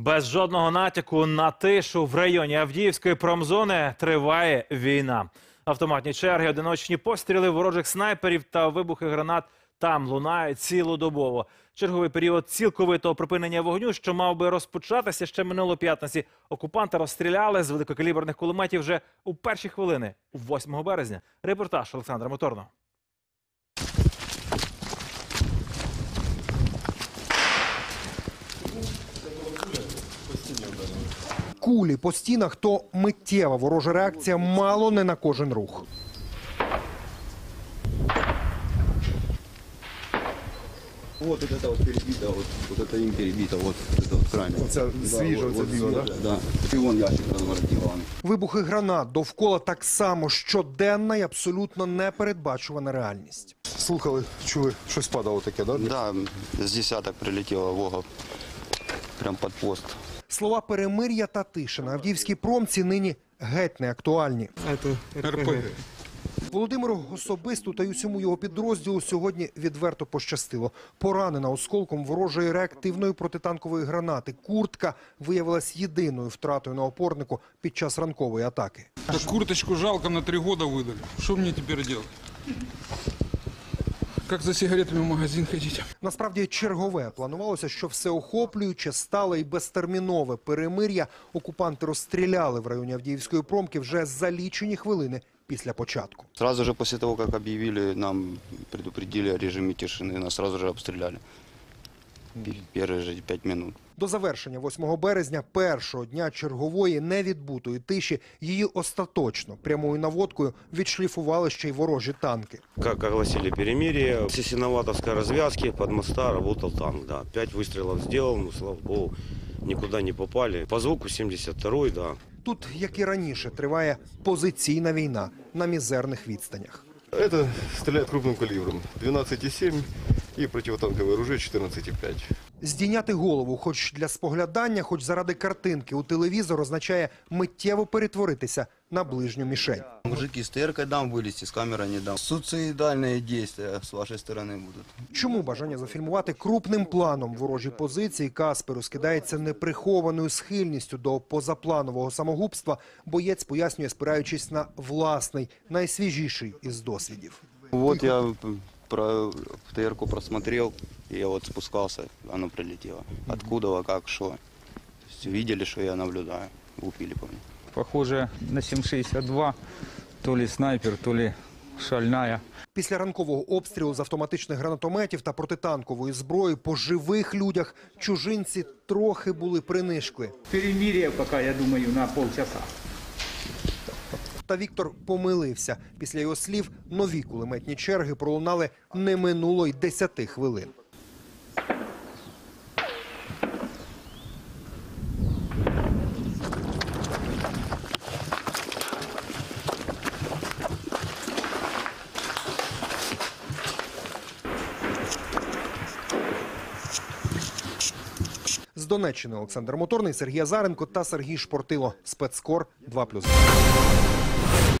Без жодного натяку на тишу в районі Авдіївської промзони триває війна. Автоматні черги, одиночні постріли ворожих снайперів та вибухи гранат там лунають цілодобово. Черговий період цілковитого припинення вогню, що мав би розпочатися ще минуло п'ятниці. Окупанти розстріляли з великокаліберних кулеметів вже у перші хвилини, 8 березня. Репортаж Олександра Моторного. Кулі по стінах то миттєва ворожа реакція мало не на кожен рух. Вот это вот перебито, вот, вот это им перебито, вот это вот крайне. Оце свіже, вот, оце вот біло, свіже, да? І вон ящик розмаркований. Вибухи гранат довкола так само щоденна і абсолютно непередбачувана реальність. Слухали, чули, щось падало таке, да? Да, з десяток прилетіло вога, прям під пост. Слова перемир'я та тиші на Авдіївській промці нині геть не актуальні. Володимиру особисто та й усьому його підрозділу сьогодні відверто пощастило. Поранена осколком ворожої реактивної протитанкової гранати. Куртка виявилась єдиною втратою на опорнику під час ранкової атаки. Так курточку жалко на три года выдали. Что мне теперь делать? Как за сигаретами в магазин ходити. Насправді чергове планувалося, що всеохоплююче, стало і безтермінове перемир'я окупанти розстріляли в районі Авдіївської промки вже за лічені хвилини після початку. Сразу же після того, як об'явили, нам предупредили о режиме тишины, нас сразу же обстреляли Пи- Первые же пять минут. До завершення 8 березня, першого дня чергової невідбутої тиші, її остаточно прямою наводкою відшліфували ще й ворожі танки. Как огласили перемирие, с Сесиноватовской развязки под моста работал танк, да. Пять выстрелов сделал, ну, слава богу, никуда не попали. По звуку 72-й, да. Тут, як і раніше, триває позиційна війна на мізерних відстанях. Это стреляет крупным калибром. 12,7 и противотанковое оружие 14,5. Здійняти голову, хоч для споглядання, хоч заради картинки у телевізор означає миттєво перетворитися на ближню мішень. Мужики, с ТРК дам вылезти, с камерой не дам. Суицидальные действия с вашей стороны будут. Чому бажання зафільмувати крупним планом ворожі позиції Касперу скидається неприхованою схильністю до позапланового самогубства, боєць пояснює, спираючись на власний, найсвіжіший із досвідів. Вот я м, про ТРК просмотрел, и я вот спускался, оно прилетело. Откуда, как, что. То есть видели, что я наблюдаю, упили по мне. Похоже на 7,62, то ли снайпер, то ли шальная. Після ранкового обстрілу з автоматичних гранатометів та протитанкової зброї по живих людях чужинці трохи були принишкли. Перемирие пока, я думаю, на полчаса. Та Віктор помилився. Після його слів нові кулеметні черги пролунали не минуло й десяти хвилин. З Донеччини Олександр Моторний, Сергій Азаренко та Сергій Шпортило. Спецкор 2+,2.